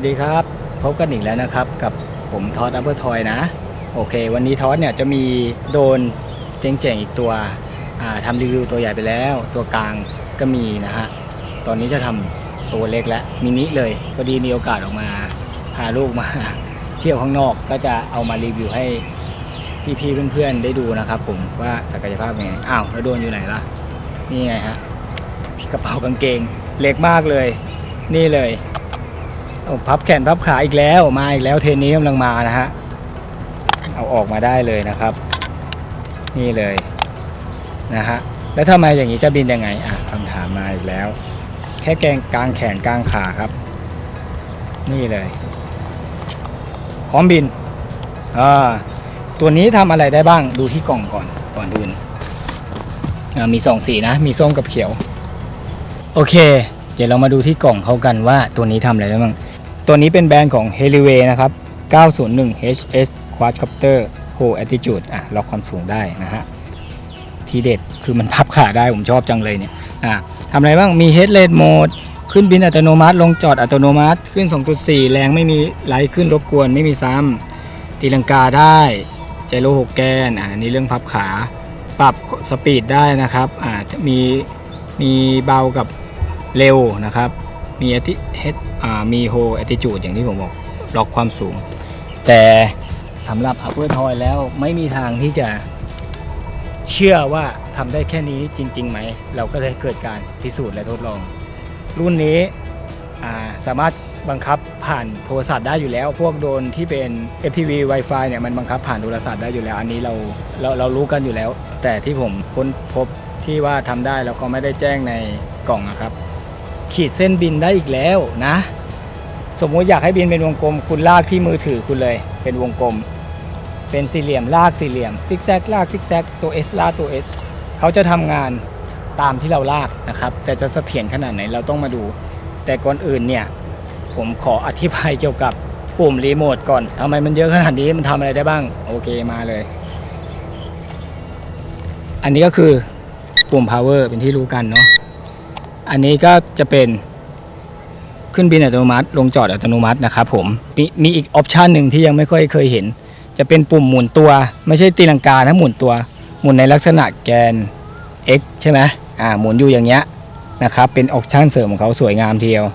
วัสดีครับ พบกันอีกแล้วนะครับ กับผมทอดอัปเปอร์ทอยนะ โอเค วันนี้ทอดเนี่ยจะมีโดนเจ๋งๆอีกตัวอ่าทำรีวิวตัวใหญ่ไปแล้ว ตัวกลางก็มีนะฮะ ตอนนี้จะทำตัวเล็กและมินิเลยพอดีมีโอกาสออกมาพาลูกมาเที่ยวข้างนอกก็จะเอามารีวิวให้พี่ๆเพื่อนๆได้ดูนะครับผมว่าศักยภาพเป็นไงอ้าวแล้วโดนอยู่ไหนล่ะ นี่ไงฮะกระเป๋ากางเกงเล็กมากเลย นี่เลย พับแขนพับขาอีกแล้วมาอีกแล้วเทนนี้กำลังมานะฮะเอาออกมาได้เลยนะครับ นี่เลยนะฮะแล้วทำไมอย่างนี้จะบินยังไงอะคำถามมาอีกแล้ว แค่แกงกลางแขนกลางขาครับ นี่เลยพร้อมบินอ่าตัวนี้ทำอะไรได้บ้างดูที่กล่องก่อนก่อนอื่นอ่มีสองสีนะ มีส้มกับเขียว โอเค เดี๋ยวเรามาดูที่กล่องเขากันว่าตัวนี้ทำอะไรได้บ้าง ตัวนี้เป็นแบรนด์ของ h e l i w a y นะครับ 901 HS Quadcopter Pro Altitude อะล็อกความสูงได้นะฮะ ทีเด็ดคือมันพับขาได้ผมชอบจังเลยเนี่ยอะทำอะไรบ้างมี Head Rate Mode ขึ้นบินอัตโนมัติ ลงจอดอัตโนมัติ ขึ้น 2.4 แรงไม่มีไหลขึ้นรบกวนไม่มีซ้ำตีลังกาได้ใจโลหกแกนอ่านี่เรื่องพับขา ปรับสปีดได้นะครับอ่ามีมีเบากับเร็วนะครับ มีอติเฮดอ่ามีโฮแอติจูดอย่างที่ผมบอกล็อกความสูง แต่สำหรับ Upper Toy แล้วไม่มีทางที่จะเชื่อว่าทำได้แค่นี้จริงๆไหม เราก็ได้เกิดการพิสูจน์และทดลอง รุ่นนี้สามารถบังคับผ่านโทรศัพท์ได้อยู่แล้ว พวกโดนที่เป็น FPV Wi-Fi เนี่ยมันบังคับผ่านโทรศัพท์ได้อยู่แล้ว อันนี้เราเราเรารู้กันอยู่แล้ว แต่ที่ผมค้นพบที่ว่าทำได้แล้วเขาไม่ได้แจ้งในกล่องนะครับ ขีดเส้นบินได้อีกแล้วนะ สมมุติอยากให้บินเป็นวงกลม คุณลากที่มือถือคุณเลย เป็นวงกลม เป็นสี่เหลี่ยมลากสี่เหลี่ยมซิกแซกลากซิกแซกตัว S ลากตัว S เขาจะทำงานตามที่เราลากนะครับ แต่จะเสถียรขนาดไหนเราต้องมาดู แต่ก่อนอื่นเนี่ย ผมขออธิบายเกี่ยวกับปุ่มรีโมทก่อนทำไมมันเยอะขนาดนี้มันทำอะไรได้บ้าง โอเคมาเลย อันนี้ก็คือปุ่ม power เป็นที่รู้กันเนาะ อันนี้ก็จะเป็นขึ้นบินอัตโนมัติ ลงจอดอัตโนมัตินะครับผมมีมีอีกออปชันหนึ่งที่ยังไม่ค่อยเคยเห็น จะเป็นปุ่มหมุนตัว ไม่ใช่ตีลังกานะหมุนตัว หมุนในลักษณะแกน x ใช่ไหมอ่าหมุนอยู่อย่างเงี้ยนะครับเป็นออปชันเสริมของเขาสวยงามทีเดียว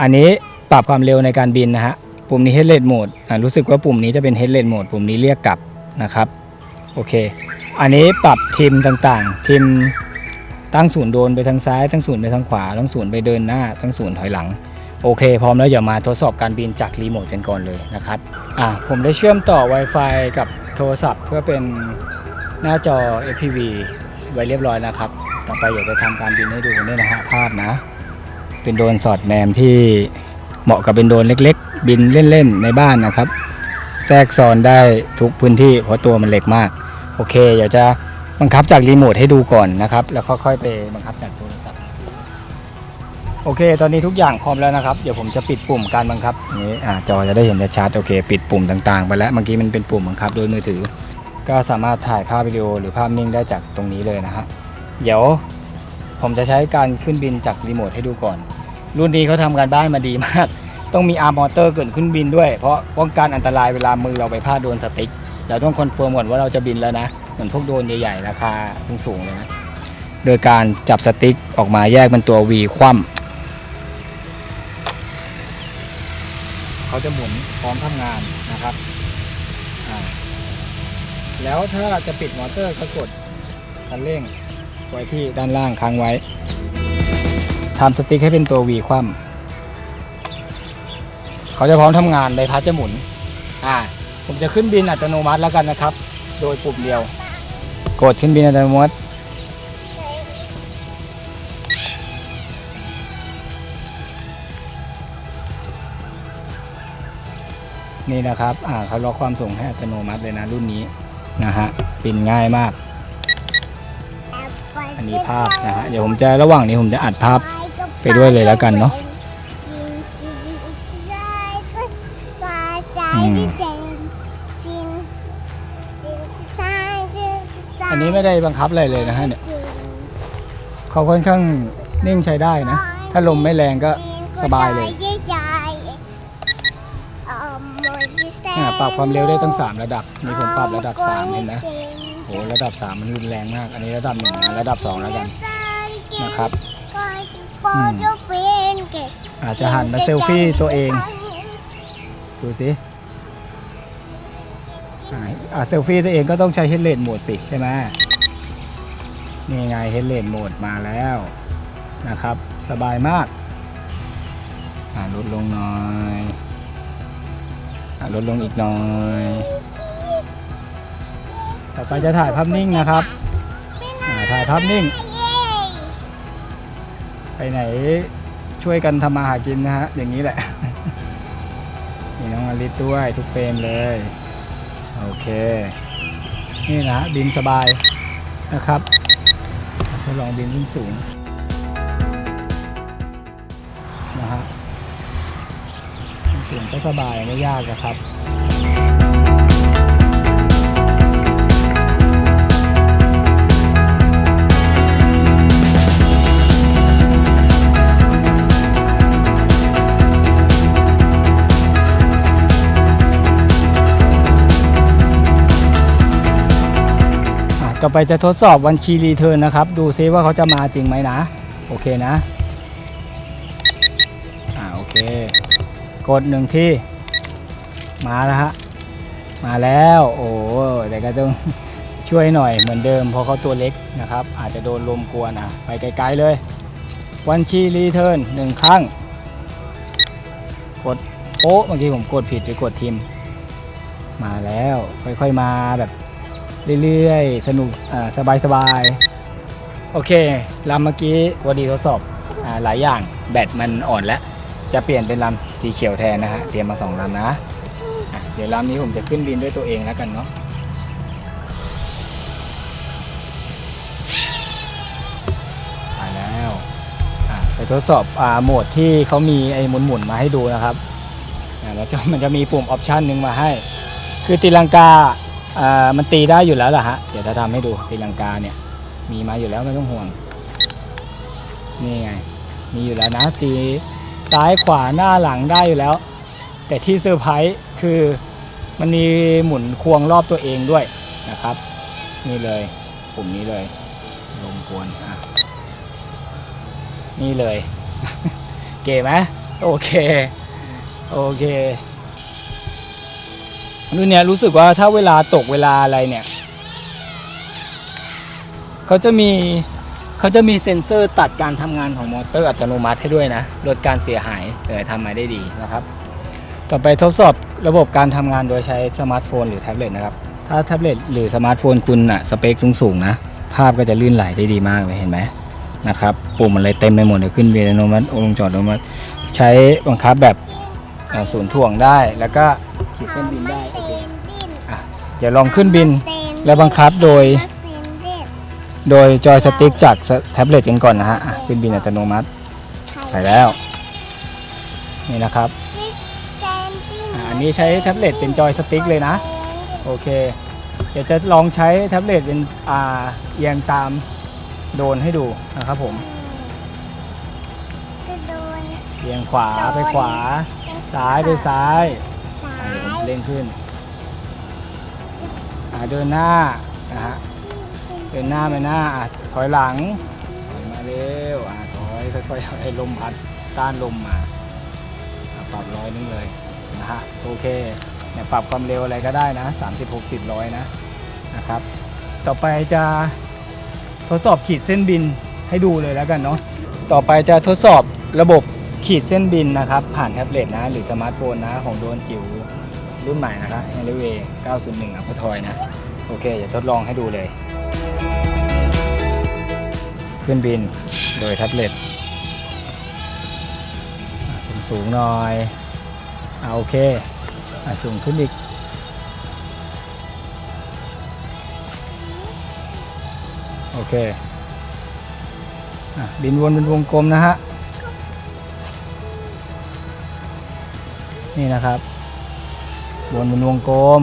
อันนี้ปรับความเร็วในการบินนะฮะปุ่มนี้ head rate mode อ่ารู้สึกว่าปุ่มนี้จะเป็น head rate mode ปุ่มนี้เรียกกลับนะครับโอเค อันนี้ปรับทิมต่างๆทิม ตั้งศูนย์โดนไปทางซ้าย ตั้งศูนย์ไปทางขวา ตั้งศูนย์ไปเดินหน้า ตั้งศูนย์ถอยหลัง โอเค พร้อมแล้วเดี๋ยวมาทดสอบการบินจากรีโมทกันก่อนเลยนะครับ อ่าผมได้เชื่อมต่อ Wi-Fi กับโทรศัพท์ เพื่อเป็นหน้าจอ FPV ไว้เรียบร้อยนะครับ ต่อไปอยากจะทำการบินให้ดูนี่นะฮะภาพนะ เป็นโดรนสอดแนมที่เหมาะกับเป็นโดรนเล็ก ๆ บินเล่นๆในบ้านนะครับ แทรกซ้อนได้ทุกพื้นที่เพราะตัวมันเล็กมาก โอเคอยากจะ บังคับจากรีโมทให้ดูก่อนนะครับ แล้วค่อยๆไปบังคับจากโทรศัพท์โอเค ตอนนี้ทุกอย่างพร้อมแล้วนะครับ เดี๋ยวผมจะปิดปุ่มการบังคับนี้อ่าจอจะได้เห็นชัดโอเค ปิดปุ่มต่างๆ ไปแล้วเมื่อกี้มันเป็นปุ่มบังคับโดยมือถือ ก็สามารถถ่ายภาพวิดีโอหรือภาพนิ่งได้จากตรงนี้เลยนะฮะเดี๋ยวผมจะใช้การขึ้นบินจากรีโมทให้ดูก่อน รุ่นนี้เขาทำการบ้านมาดีมาก ต้องมีอาร์มอเตอร์เกิดขึ้นบินด้วย เพราะป้องกันอันตรายเวลามือเราไปพลาดโดนสติ๊ก เราต้องคอนเฟิร์มก่อนว่าเราจะบินแล้วนะเหมือนพวกโดรนใหญ่ๆราคาสูงๆเลยนะโดยการจับสติ๊กออกมาแยกเป็นตัว V คว่ำเขาจะหมุนพร้อมทำงานนะครับอ่าแล้วถ้าจะปิดมอเตอร์ก็กดคันเร่งไว้ที่ด้านล่างค้างไว้ทำสติ๊กให้เป็นตัว V คว่ำเขาจะพร้อมทำงานใบพัดจะหมุน อ่า ผมจะขึ้นบินอัตโนมัติแล้วกันนะครับ โดยปุ่มเดียว กดขึ้นบินอัตโนมัติ นี่นะครับอ่าเขาล็อกความสูงให้อัตโนมัติเลยนะรุ่นนี้นะฮะบินง่ายมาก อันนี้ภาพนะฮะเดี๋ยวผมจะระหว่างนี้ผมจะอัดภาพไปด้วยเลยแล้วกันเนอะอืม อันนี้ไม่ได้บังคับอะไรเลยนะฮะเนี่ยเขาค่อนข้างนิ่งใช้ได้นะ ถ้าลมไม่แรงก็สบายเลยอ่าปรับความเร็วได้ตั้ง 3 ระดับนี่ผมปรับระดับ 3 เห็นไหมโหระดับ 3 มันรุนแรงมาก อันนี้ระดับ1นะระดับ 2 แล้วกันนะครับอืมอาจจะหันมาเซลฟี่ตัวเอง ดูสิ อ่าอ่าเซลฟี่ตัวเองก็ต้องใช้เฮดเลนโหมดสิใช่ไหมนี่ไงเฮดเลนโหมดมาแล้วนะครับ สบายมากอ่าลดลงหน่อยอ่าลดลงอีกหน่อย ต่อไปจะถ่ายภาพนิ่งนะครับอ่าถ่ายภาพนิ่ง ไปไหนช่วยกันทำมาหากินนะฮะอย่างนี้แหละมีน้องอลิสด้วยทุกเฟรมเลย โอเค นี่นะบินสบายนะครับทดลองบินขึ้นสูงนะฮะขึ้นสูงก็สบายไม่ยากนะครับ ต่อไปจะทดสอบวันชีรีเทิร์นนะครับ ดูซิว่าเขาจะมาจริงไหมนะ โอเคนะ อ่าโอเค กดหนึ่งที่ มาแล้วฮะ มาแล้ว โอ้แต่ก็ต้องช่วยหน่อยเหมือนเดิมเพราะเขาตัวเล็กนะครับ อาจจะโดนลมกวนอะ ไปไกลๆเลย วันชีรีเทิร์นหนึ่งครั้ง กดโป๊ะเมื่อกี้ผมกดผิดไปกดทิม มาแล้ว ค่อยๆมาแบบ เรื่อยๆ สนุกอ่าสบายๆโอเคลำเมื่อกี้วันดีทดสอบอหลายอย่างแบตมันอ่อนแล้ว จะเปลี่ยนเป็นลำสีเขียวแทนนะฮะเตรียมมาสองลำนะะเดี๋ยวลำนี้ผมจะขึ้นบินด้วยตัวเองแล้วกันเนาะไปแล้วไปทดสอบอโหมดที่เขามีไอ้หมุนๆมาให้ดูนะครับแล้วจะมันจะมีปุ่มออปชันหนึ่งมาให้ คือตีลังกา มันตีได้อยู่แล้วล่ะฮะ เดี๋ยวจะทำให้ดูตีลังกาเนี่ย มีมาอยู่แล้วไม่ต้องห่วง นี่ไง มีอยู่แล้วนะ ตีซ้ายขวาหน้าหลังได้อยู่แล้ว แต่ที่เซอร์ไพรส์คือมันมีหมุนควงรอบตัวเองด้วยนะครับ นี่เลยปุ่มนี้เลยลมกวนอะนี่เลย เก๋ไหมโอเค โอเค รุ่นเนี้ยรู้สึกว่าถ้าเวลาตกเวลาอะไรเนี่ยเขาจะมีเขาจะมีเซ็นเซอร์ตัดการทำงานของมอเตอร์อัตโนมัติให้ด้วยนะลดการเสียหายเออทำมาได้ดีนะครับ ต่อไปทดสอบระบบการทำงานโดยใช้สมาร์ทโฟนหรือแท็บเล็ตนะครับถ้าแท็บเล็ตหรือสมาร์ทโฟนคุณอะสเปคสูงๆนะภาพก็จะลื่นไหลได้ดีมากเลยเห็นไหมนะครับปุ่มมันเลยเต็มไปหมดเลยขึ้นเวียนอัตโนมัติลงจอดอัตโนมัติใช้บังคับแบบอ่าศูนย์ถ่วงได้แล้วก็ขีดเส้นบินได้ ดี๋ยวลองขึ้นบินและบังคับโดย โดยจอยสติ๊กจากแท็บเล็ตกันก่อนนะฮะอะขึ้นบินอัตโนมัติไปแล้ว นี่นะครับอะอันนี้ใช้แท็บเล็ตเป็นจอยสติ๊กเลยนะ โอเค เดี๋ยวจะลองใช้แท็บเล็ตเป็นอ่าเอียงตามโดนให้ดูนะครับผมจะโดนเอียงขวาไปขวา ซ้ายไปซ้ายอะเดี๋ยวผมเร่งขึ้นอะ เดินหน้านะฮะเดินหน้าไปหน้าอะถอยหลังถอยมาเร็วอะถอยค่อยๆให้ลมพัดต้านลมมาปรับร้อยนึงเลยนะฮะโอเคเนี่ยปรับความเร็วอะไรก็ได้นะ 30 60ร้อยนะนะครับ ต่อไปจะทดสอบขีดเส้นบินให้ดูเลยแล้วกันเนาะต่อไปจะทดสอบระบบขีดเส้นบินนะครับ ผ่านแท็บเล็ตนะ หรือสมาร์ทโฟนนะของโดนจิ๋ว รุ่นใหม่นะครับ h a r r y w a y 901อัลฟาทอยนะ โอเคจะทดลองให้ดูเลย ขึ้นบินโดยแท็บเล็ตสูงสูงหน่อยอ่าโอเคอสูงขึ้นอีกโอเคอบินวนเป็นวงกลมนะฮะ นี่นะครับ วนเป็นวงกลม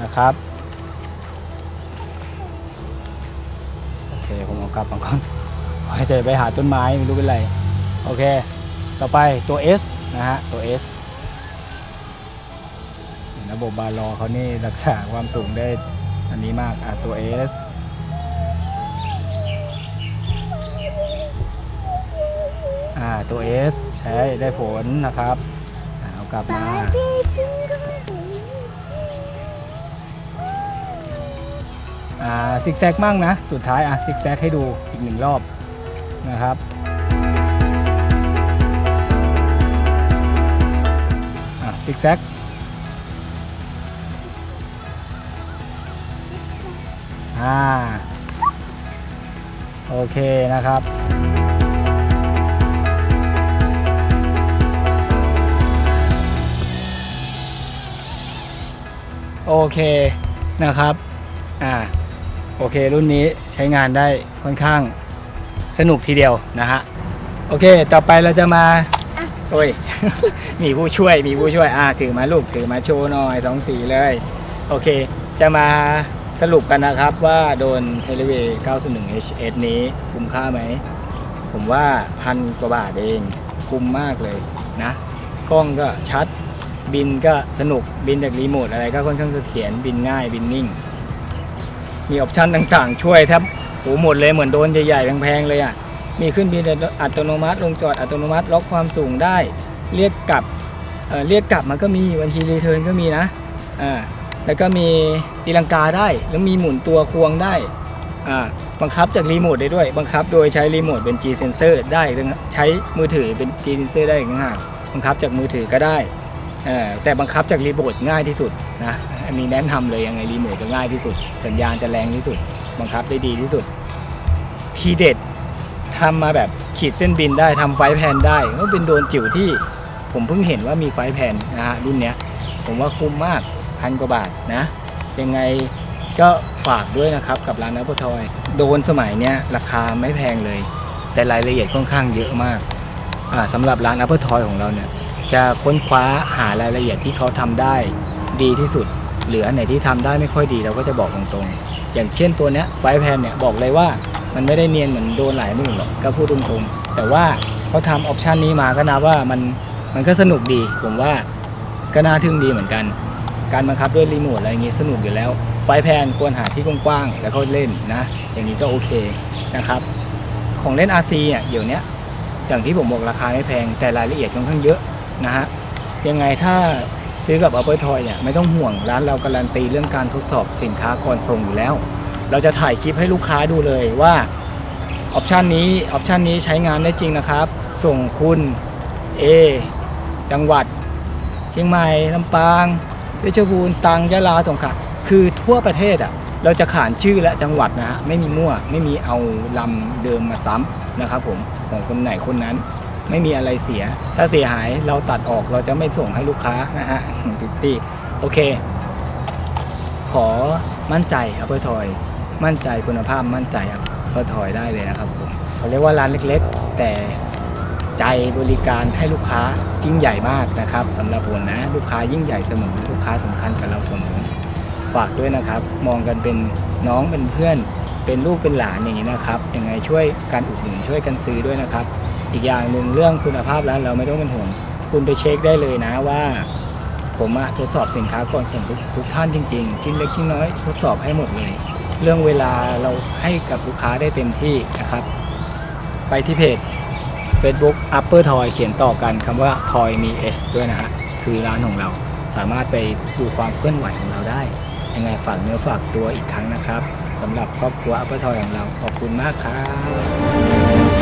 นะครับโอเคผมเอากลับมาก่อนหายใจไปหาต้นไม้ไม่รู้เป็นไรโอเค ต่อไปตัว S นะฮะตัว S ระบบบาลอเขานี่รักษาความสูงได้อันนี้มากอะตัว S อ่าตัว S ใช้ได้ผลนะครับ กลับมา อ่าซิกแซกมั่งนะ สุดท้ายอะซิกแซกให้ดูอีกหนึ่งรอบนะครับอะซิกแซกอ่า โอเคนะครับ โอเคนะครับอ่าโอเค รุ่นนี้ใช้งานได้ค่อนข้างสนุกทีเดียวนะฮะโอเค ต่อไปเราจะมาโอ้ย มีผู้ช่วยมีผู้ช่วยอ่าถือมาลูกถือมาโชว์หน่อยสองสีเลย โอเค จะมาสรุปกันนะครับว่าโดน h e l i w a y 901 HS นี้คุ้มค่าไหม ผมว่าพันกว่าบาทเองคุ้มมากเลยนะ กล้องก็ชัด บินก็สนุกบินจากรีโมทอะไรก็ค่อนข้างเสถียรบินง่ายบินนิ่ง มีออปชันต่างๆ ช่วยแทบโหหมดเลยเหมือนโดนใหญ่ๆแพงๆเลยอะมีขึ้นบินอัตโนมัติลงจอดอัตโนมัติล็อกความสูงได้ เรียกกลับเเรียกกลับมันก็มีบัญชีรีเทิร์นก็มีนะอ่าแล้วก็มีตีลังกาได้ แล้วมีหมุนตัวควงได้อ่าบังคับจากรีโมทได้ด้วย บังคับโดยใช้รีโมทเป็น G sensor ได้ใช้มือถือเป็น G sensor ได้อีกต่างหากบังคับจากมือถือก็ได้ แต่บังคับจากรีโมทง่ายที่สุดนะอันนี้แนะนำเลยยังไงรีโมทจะง่ายที่สุด สัญญาณจะแรงที่สุด บังคับได้ดีที่สุด ทีเด็ดทำมาแบบขีดเส้นบินได้ทำไฟล์แพนได้ก็เป็นโดรนจิ๋วที่ผมเพิ่งเห็นว่ามีไฟล์แพนนะฮะรุ่นเนี้ยผมว่าคุ้มมากพันกว่าบาทนะ ยังไงก็ฝากด้วยนะครับกับร้านนับทอย โดนสมัยเนี้ยราคาไม่แพงเลย แต่รายละเอียดค่อนข้างเยอะมากอ่าสำหรับร้านอัปเปอร์ทอยของเราเนี่ย จะค้นคว้าหารายละเอียดที่เขาทำได้ดีที่สุดหรืออันไหนที่ทำได้ไม่ค่อยดีเราก็จะบอกตรงๆ อย่างเช่นตัวเนี้ยไฟแพนเนี่ยบอกเลยว่ามันไม่ได้เนียนเหมือนโดนหลายหมื่นหรอกก็พูดตรงๆ แต่ว่าเขาทำออปชันนี้มาก็นับว่ามันมันก็สนุกดี ผมว่าก็น่าทึ่งดีเหมือนกัน การบังคับด้วยรีโมทอะไรอย่างงี้สนุกอยู่แล้ว ไฟแพนควรหาที่กว้างๆแล้วก็เล่นนะ อย่างนี้ก็โอเคนะครับ ของเล่น RC อะเดี๋ยวนี้อย่างที่ผมบอกราคาไม่แพงแต่รายละเอียดค่อนข้างเยอะ นะฮะยังไงถ้าซื้อกับ Apple Toy เนี่ยไม่ต้องห่วงร้านเราการันตีเรื่องการทดสอบสินค้าก่อนส่งอยู่แล้ว เราจะถ่ายคลิปให้ลูกค้าดูเลยว่าออปชันนี้ออปชันนี้ใช้งานได้จริงนะครับ ส่งคุณ A จังหวัด เชียงใหม่ลำปางเพชรบูรณ์ตรังยะลาสงขลาคือทั่วประเทศอะเราจะขานชื่อและจังหวัดนะฮะไม่มีมั่วไม่มีเอาลำเดิมมาซ้ำนะครับผมของคนไหนคนนั้น ไม่มีอะไรเสีย ถ้าเสียหายเราตัดออกเราจะไม่ส่งให้ลูกค้านะฮะพิตตี้โอเค ขอมั่นใจอัปเปอร์ทอย มั่นใจคุณภาพมั่นใจอัปเปอร์ทอยได้เลยนะครับผมเขาเรียกว่าร้านเล็กๆ แต่ใจบริการให้ลูกค้ายิ่งใหญ่มากนะครับสำหรับผมนะลูกค้ายิ่งใหญ่เสมอลูกค้าสำคัญกับเราเสมอฝากด้วยนะครับ มองกันเป็นน้องเป็นเพื่อน เป็นลูกเป็นหลานอย่างนี้นะครับยังไงช่วยกันอุดหนุนช่วยกันซื้อด้วยนะครับ อีกอย่างหนึ่งเรื่องคุณภาพแล้วเราไม่ต้องเป็นห่วงคุณไปเช็คได้เลยนะว่า ผมอะทดสอบสินค้าก่อนส่งทุกทุกท่านจริงๆชิ้นเล็กชิ้นน้อยทดสอบให้หมดเลย เรื่องเวลาเราให้กับลูกค้าได้เต็มที่นะครับ ไปที่เพจ Facebook Upper Toy เขียนต่อกันคำว่า Toy มี S ด้วยนะฮะคือร้านของเราสามารถไปดูความเคลื่อนไหวของเราได้ ยังไงฝากเนื้อฝากตัวอีกครั้งนะครับสำหรับครอบครัว Upper Toy ของเราขอบคุณมากครับ